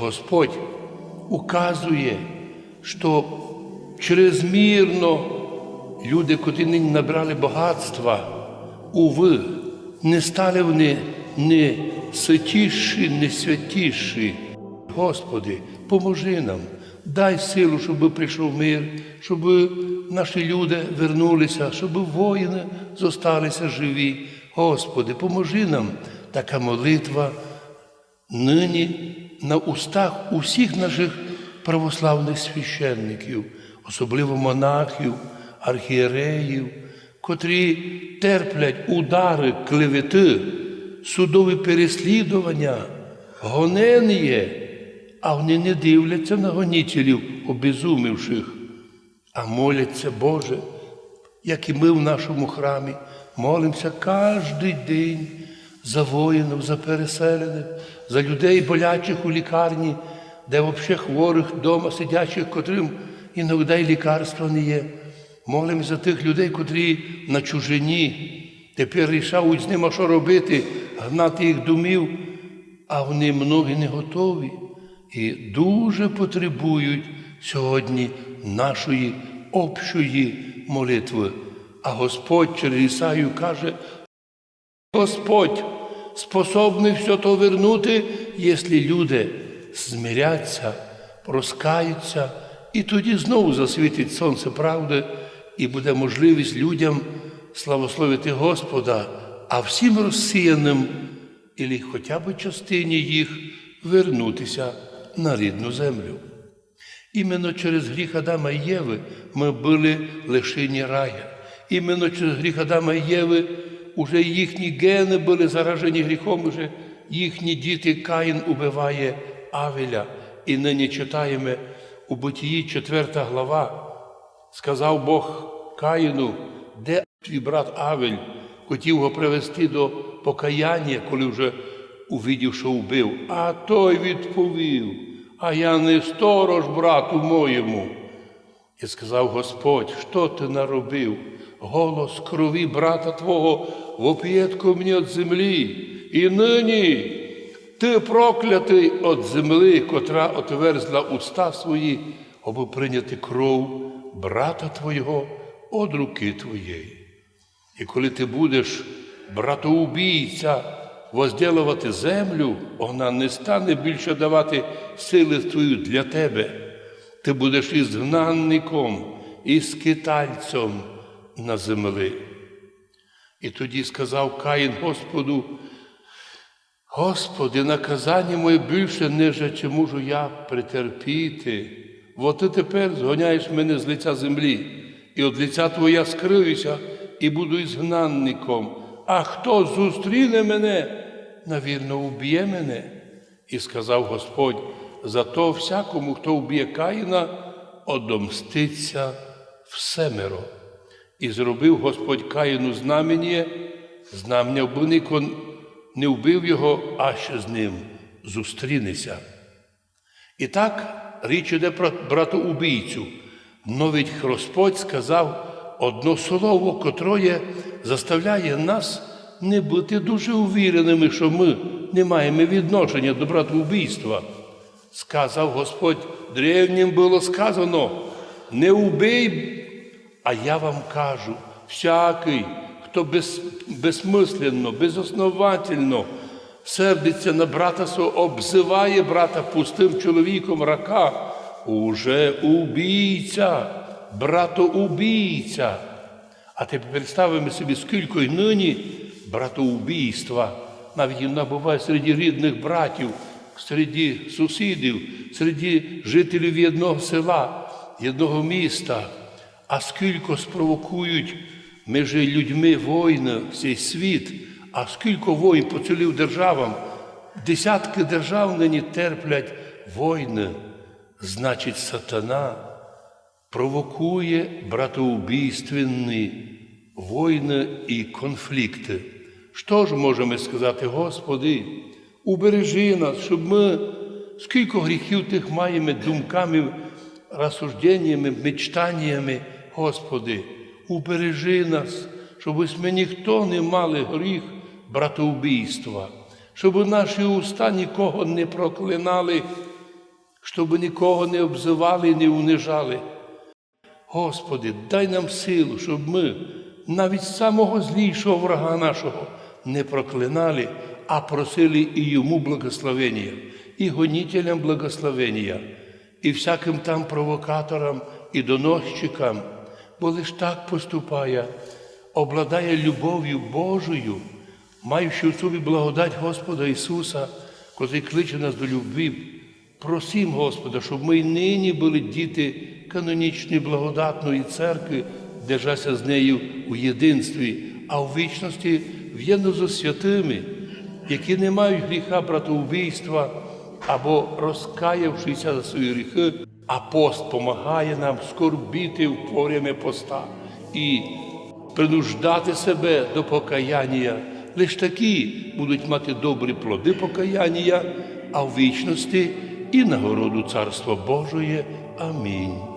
Господь указує, що чрезмірно люди, котрі нині набрали багатства, уви, не стали вони не святіші, не святіші. Господи, поможи нам, дай силу, щоб прийшов мир, щоб наші люди вернулися, щоб воїни зосталися живі. Господи, поможи нам така молитва нині на устах усіх наших православних священників, особливо монахів, архієреїв, котрі терплять удари клевети, судові переслідування, гонення, а вони не дивляться на гонітелів, обезумівших, а моляться, Боже, як і ми в нашому храмі, молимося кожен день за воїнів, за переселених, за людей болячих у лікарні, де взагалі хворих вдома сидячих, котрим іноді й лікарства не є. Молимо за тих людей, котрі на чужині, тепер рішають з ними, що робити, гнати їх домів, а вони многі не готові і дуже потребують сьогодні нашої общої молитви. А Господь через Ісаю каже, Господь способний все то вернути, якщо люди змиряться, розкаються, і тоді знову засвітить сонце правди, і буде можливість людям славословити Господа, а всім розсіяним, і хоча б частині їх вернутися на рідну землю. Іменно через гріх Адама і Єви ми були лишені рая. Іменно через гріх Адама і Єви уже їхні гени були заражені гріхом, уже їхні діти Каїн убиває Авеля. І нині читаємо у Бутії 4 глава. Сказав Бог Каїну, де твій брат Авель хотів його привести до покаяння, коли вже увидів, що вбив. А той відповів, а я не сторож брату моєму. І сказав Господь, що ти наробив? Голос крові брата Твого воп'єтко мені від землі. І нині ти проклятий від земли, котра отверзла уста свої, аби прийняти кров брата Твого від руки Твоєї. І коли ти будеш, братоубійця, возділувати землю, вона не стане більше давати сили твою для тебе. Ти будеш ізгнанником і скитальцем на землі. І тоді сказав Каїн Господу, Господи, наказання моє більше, ниже, чи можу я претерпіти. Бо ти тепер згоняєш мене з лиця землі, і від лиця Твоя скриюся і буду ізгнанником. А хто зустріне мене, навірно, уб'є мене. І сказав Господь, зато всякому, хто вб'є Каїна, одомститься всемеро. І зробив Господь Каїну знамення, бо ніко не вбив його, а ще з ним зустрінеся. І так річ іде про братоубійцю. Навіть Господь сказав одно слово, котроє заставляє нас не бути дуже увіреними, що ми не маємо відношення до братоубійства. Сказав Господь, древнім було сказано, не убий, а я вам кажу, всякий, хто без, безсмисленно, безосновательно сердиться на брата свого, обзиває брата пустим чоловіком рака, уже убійця, братоубійця. А тепер представимо собі, скільки й нині братоубійства, навіть іноді буває серед рідних братів, серед сусідів, серед жителів одного села, одного міста, а скільки спровокують між людьми воїни цей світ, а скільки воїн поцілив державам, десятки держав нині терплять війни, значить, сатана провокує братоубійственні війни і конфлікти. Що ж можемо сказати, Господи, убережи нас, щоб ми, скільки гріхів тих маємо думками, розсужденнями, мечтаннями, Господи, убережи нас, щоб ми ніхто не мали гріх братоубійства, щоб наші уста нікого не проклинали, щоб нікого не обзивали і не унижали. Господи, дай нам силу, щоб ми навіть самого злійшого врага нашого не проклинали, а просили і йому благословення, і гонітелям благословення, і всяким там провокаторам і доносчикам, бо лиш так поступає, обладає любов'ю Божою, маючи в собі благодать Господа Ісуса, котрий кличе нас до любві. Просім Господа, щоб ми й нині були діти канонічної благодатної церкви, держася з нею у єдинстві, а в вічності в'єдно зі святими, які не мають гріха братоубійства або розкаявшися за свої гріхи, а пост помагає нам скорбіти в порями поста і принуждати себе до покаяння. Лиш такі будуть мати добрі плоди покаяння, а в вічності і нагороду Царства Божої. Амінь.